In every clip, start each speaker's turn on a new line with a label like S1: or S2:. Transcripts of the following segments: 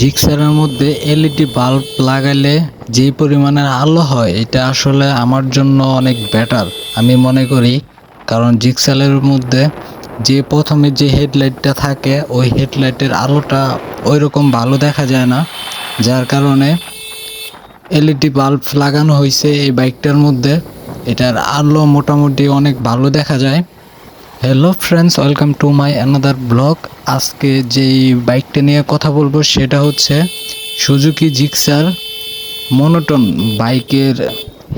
S1: জিক্সারের মধ্যে LED bulb লাগাইলে যে পরিমাণের আলো হয়, এটা আসলে আমার জন্য অনেক বেটার আমি মনে করি। কারণ জিক্সারের মধ্যে যে প্রথমে যে হেডলাইটটা থাকে, ওই হেডলাইটের আলোটা ওই রকম ভালো দেখা যায় না। যার কারণে এলইডি বাল্ব লাগানো হয়েছে এই বাইকটার মধ্যে। এটার আলো মোটামুটি অনেক ভালো দেখা যায়। Hello friends welcome to my another vlog আজকে যেই বাইকটা নিয়ে কথা বলব সেটা হচ্ছে সুজুকি জিক্সার মনোটন বাইকের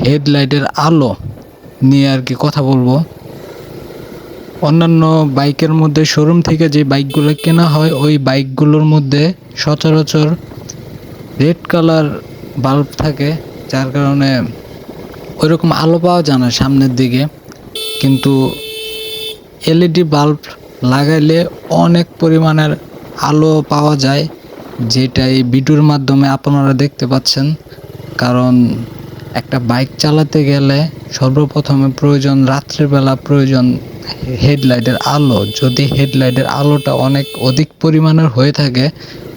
S1: হেডলাইটের আলো নিয়ে আর কি কথা বলব। অন্যান্য বাইকের মধ্যে শোরুম থেকে যে বাইকগুলো কেনা হয়, ওই বাইকগুলোর মধ্যে সচরাচর রেড কালার বাল্ব থাকে, যার কারণে ওইরকম আলো পাওয়া যায় না সামনের দিকে। কিন্তু এলইডি বাল্ব লাগাইলে অনেক পরিমাণের আলো পাওয়া যায়, যেটা এই ভিডিওর মাধ্যমে আপনারা দেখতে পাচ্ছেন। কারণ একটা বাইক চালাতে গেলে সর্বপ্রথমে প্রয়োজন, রাত্রিবেলা প্রয়োজন হেডলাইটের আলো। যদি হেডলাইটের আলোটা অনেক অধিক পরিমাণের হয়ে থাকে,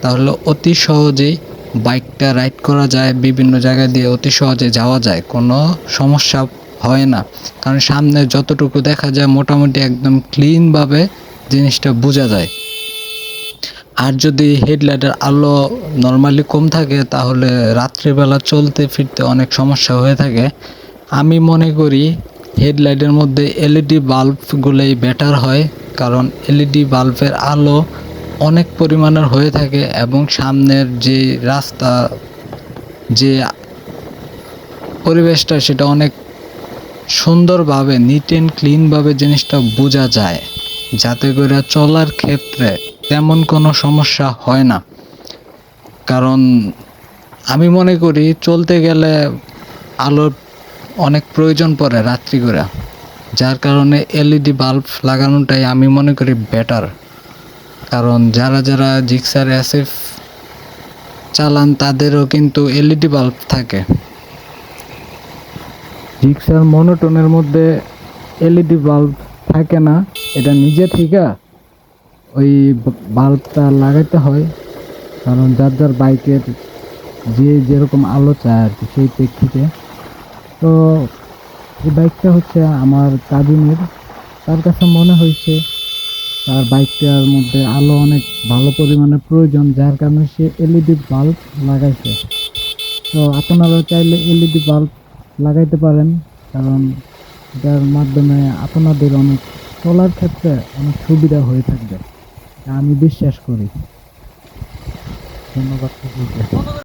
S1: তাহলে অতি সহজেই বাইকটা রাইড করা যায়, বিভিন্ন জায়গা দিয়ে অতি সহজে যাওয়া যায়। কোনো সমস্যা হয় না। কারণ সামনে যতটুকু দেখা যায় মোটামুটি একদম ক্লিনভাবে জিনিসটা বোঝা যায়। আর যদি হেডলাইটের আলো নর্মালি কম থাকে, তাহলে রাত্রিবেলা চলতে ফিরতে অনেক সমস্যা হয়ে থাকে। আমি মনে করি হেডলাইটের মধ্যে এলইডি বাল্বগুলোই বেটার হয়, কারণ এলইডি বাল্বের আলো অনেক পরিমাণের হয়ে থাকে এবং সামনের যে রাস্তা, যে পরিবেশটা সেটা অনেক সুন্দরভাবে নিট অ্যান্ড ক্লিনভাবে জিনিসটা বোঝা যায়। যাতে করে চলার ক্ষেত্রে তেমন কোনো সমস্যা হয় না। কারণ আমি মনে করি চলতে গেলে আলোর অনেক প্রয়োজন পড়ে রাত্রি করে। যার কারণে এলইডি বাল্ব লাগানোটাই আমি মনে করি বেটার কারণ যারা যারা জিক্সার অ্যাসিফ চালান, তাদেরও কিন্তু এলইডি বাল্ব থাকে। জিক্সার মনোটনের মধ্যে এলইডি বাল্ব থাকে না, এটা নিজে থেকে ওই বাল্বটা লাগাইতে হয়। কারণ যার যার বাইকের যে যেরকম আলো চায় আর কি, সেই প্রেক্ষিতে। তো এই বাইকটা হচ্ছে আমার কাজিনের। তার কাছে মনে হয়েছে তার বাইকটার মধ্যে আলো অনেক ভালো পরিমাণে প্রয়োজন, যার কারণে সে এলইডি বাল্ব লাগাইছে। তো আপনারা চাইলে এলইডি বাল্ব লাগাইতে পারেন, কারণ যার মাধ্যমে আপনাদের অনেক চলার ক্ষেত্রে অনেক সুবিধা হয়ে থাকবে। আমি বিশ্বাস করি। ধন্যবাদ।